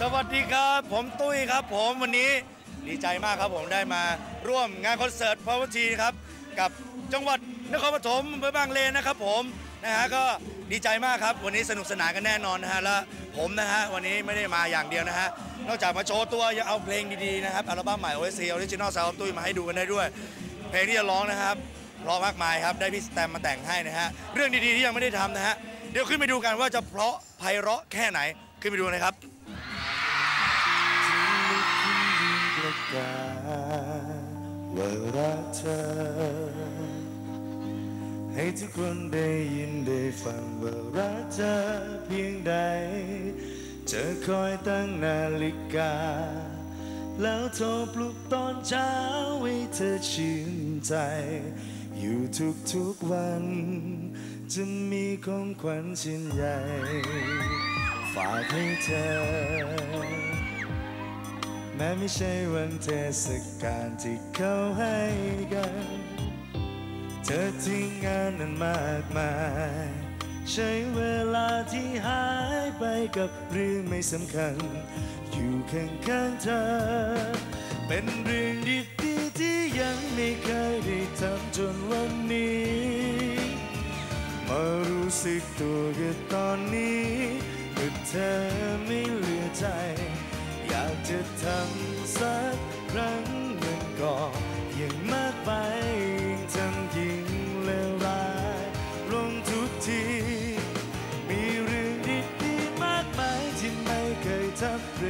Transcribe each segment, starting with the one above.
สวัสดีครับ ผมตุ้ยครับผมวันนี้ดีใจมากครับผมได้มาร่วมงานคอนเสิร์ตพาวเวอร์ทีครับกับจังหวัดนครปฐมอำเภอบางเลนนะครับผมนะฮะก็ดีใจมากครับ วันนี้สนุกสนานกันแน่นอนนะฮะและผมนะฮะวันนี้ไม่ได้มาอย่างเดียวนะฮะนอกจากมาโชว์ตัวยังเอาเพลงดีๆนะครับอัลบั้มใหม่ OSC Original Sound ตุ้ยมาให้ดูกันได้ด้วย เพลงที่จะร้องนะครับร้อมมากมายครับได้พี่สแตมมาแต่งให้นะฮะเรื่องดีๆที่ยังไม่ได้ทำนะฮะเดี๋ยวขึ้นไปดูกันว่าจะเพราะไพเราะแค่ไหนขึ้นไปดูนะครับ กาว่ารักเธอ ให้ทุกคนได้ยินได้ฟังว่ารักเธอเพียงใดจะคอยตั้งนาฬิกา แล้วโทรปลุกตอนเช้าให้เธอชื่นใจ อยู่ทุกๆวัน จะมีของขวัญชิ้นใหญ่ ฝากให้เธอ แม้ไม่ใช่วันเทศกาลที่เขาให้กัน เธอทิ้งงานนั้นมากมาย ใช้เวลาที่หายไปกับเรื่องไม่สำคัญ อยู่ข้างๆเธอ เป็นเรื่องดีๆที่ยังไม่เคยได้ทำจนวันนี้ มารู้สึกตัวก็ตอนนี้เมื่อเธอ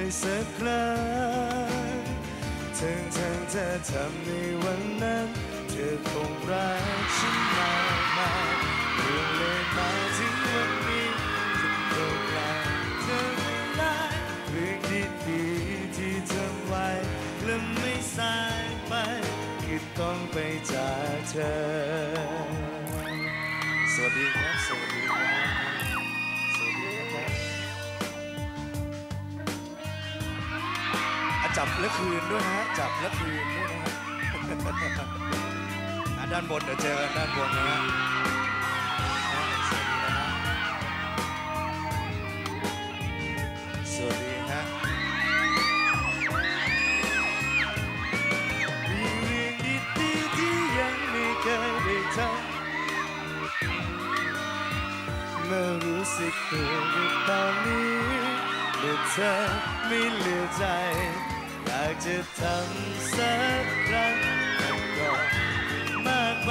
ยสักครั้งทั้งทั้งเธอทำในวันนั้น เธอคงรักฉันมากมายเรื่องเลยมาถึงวันนี้จะโดนกลายเธอไม่ได้เรื่องดีๆที่ทำไว้และไม่สายไปคือต้องไปจากเธอ สวัสดีครับ สวัสดีครับ จับและคืนด้วยนะฮะจับและคืนด้วยนะฮะอะด้านบนเดี๋ยวเจอกันด้านบนนะฮะสวัสดีฮะมีเรื่องดีๆที่ยังไม่เคยได้ทำเมื่อรู้สึกตัวในตอนนี้เมื่อเธอไม่เหลือใจากจะทำสักครั้งแต่ก็มากไป